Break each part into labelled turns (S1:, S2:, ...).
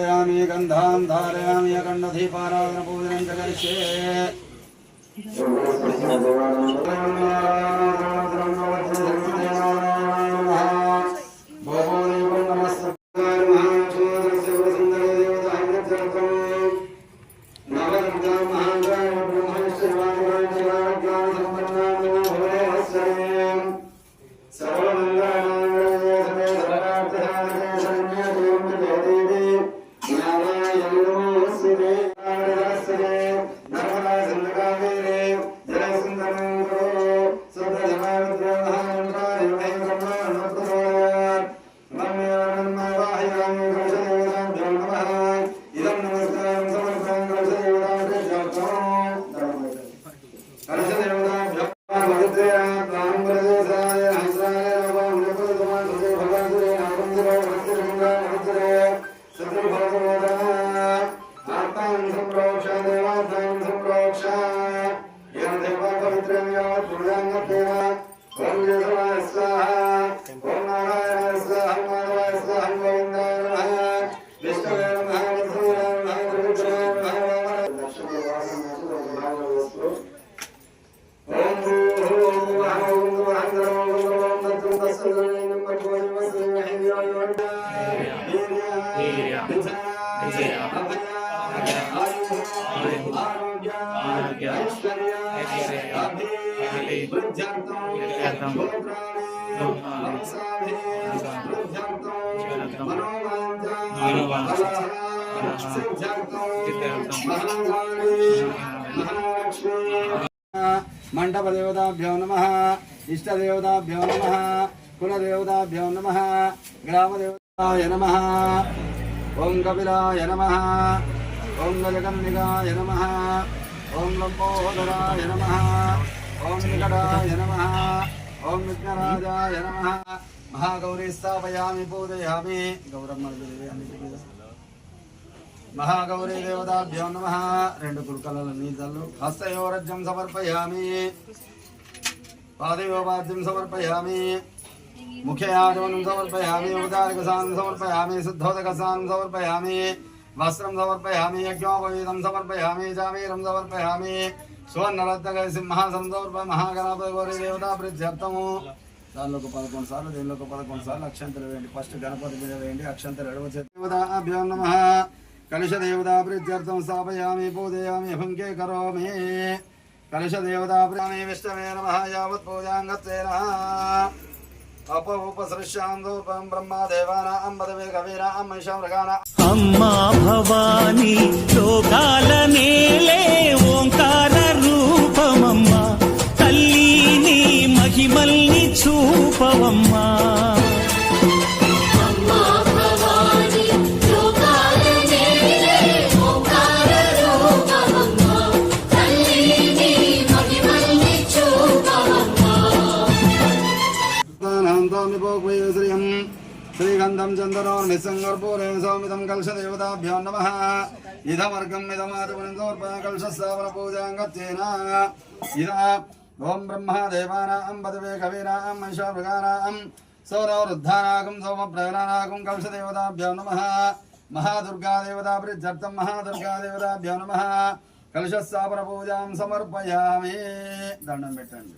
S1: धारयामि गन्धां धारयामि अखण्डदीपाराधनपूजनं च करिष्ये ఇదం द्रव्य पूर्णांग प्रेम ओम स्वाहा మండపదేవతాభ్యో నమ ఇష్టదేవతాభ్యో నమ కులదేవతాభ్యో నమ గ్రామదేవతాయ నమ ఓం కపిలాయ నమ ఓం గజకన్నికాయ నమ ఓం లంబోదరాయ నమ ఓం వెంకటాయ నమ. ఓం విఘ్నరాజాయ నమ. మహాగౌరీ స్థాపయామి పూజయామి గౌరమ్మ మహాగౌరీ దేవతాభ్యో నమ. రెండు కుడుకల నీతలు హస్తయోరజ్యం సమర్పయామి. పాదయోపాద్యం సమర్పయామి. ముఖ్య ఆచమనం సమర్పయామి. ఉదారకసానం సమర్పయామి. శుద్ధోదకసానం సమర్పయామి. వస్త్రం సమర్పయామి యజ్ఞోపవీతం సమర్పయామి జామీరం సమర్పయామి సువర్ణరత్నగ సింహాసనం సమర్ప మహాగణపతి గౌరీ దేవతా ప్రీత్యర్థము దానిలో ఒక పదకొండు సార్లు దీనిలో ఒక పదకొండు సార్లు అక్షంతలు వేయండి. ఫస్ట్ గణపతి మీద వేయండి అక్షంతలు ఎడవ దేవతాభ్యో నమ. కలశదేవతా స్థాపయామి పూజయామి భంకే కరోమి. కలశదేవతా విష్ణవే నమ యావత్ పూజాంగత్వేన అప ఉపసృశ్యాందోపం అంబదవే పదవే కవీనాం మహిషామృగానాం
S2: అమ్మా భవానీ
S1: లోకాలనే శ్రీగంధం చందనోర్ నిస్సంగర్పూరే సౌమితం కలశదేవతాభ్యో నమ ఇదమర్గం ఇదమాతమనం సమర్పణ పూజాంగత్యేన ఇద ఓం బ్రహ్మదేవానాం పదవే కవీనాం మహిషామృగానాం సౌరవృద్ధానాగం సోమప్రగణానాగం కలశదేవతాభ్యో నమ మహాదుర్గాదేవతా మహాదుర్గాదేవతాభ్యో నమ కలశస్థాపన పూజాం సమర్పయామి దండం పెట్టండి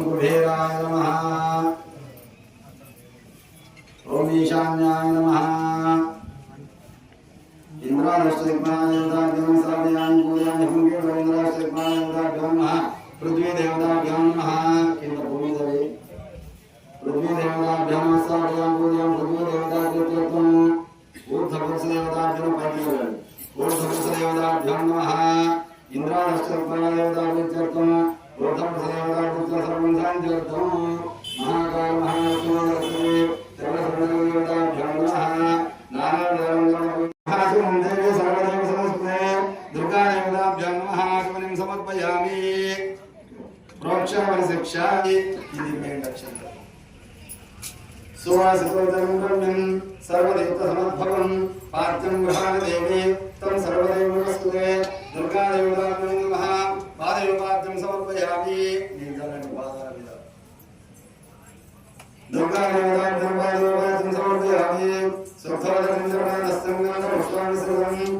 S1: ఓం కుబేరాయ सुतोदनुकर्ण्यम् सर्वदेवतसमद्भवम् पार्थ्यम् गृहाणदेवे तम् सर्वदेवनमस्तुते दुर्गादेवताभ्यो नमः। पादयोपाद्यम् समर्पयामि। दुर्गादेवताभ्यम् पादयोपाद्यम् समर्पयामि सुखवदम् सर्वदानस्तम् गानपुष्पाणि सर्वम्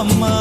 S3: అమ్మా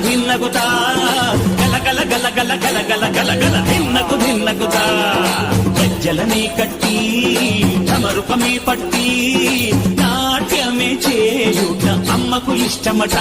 S2: భిన్నకు భిన్నకుతా గల గల గల గల గల గల గల భిన్నకు భిన్నకుతా సజ్జలనే కట్టి సమరూపమే పట్టి. నాట్యమే చేయుట అమ్మకు ఇష్టమట.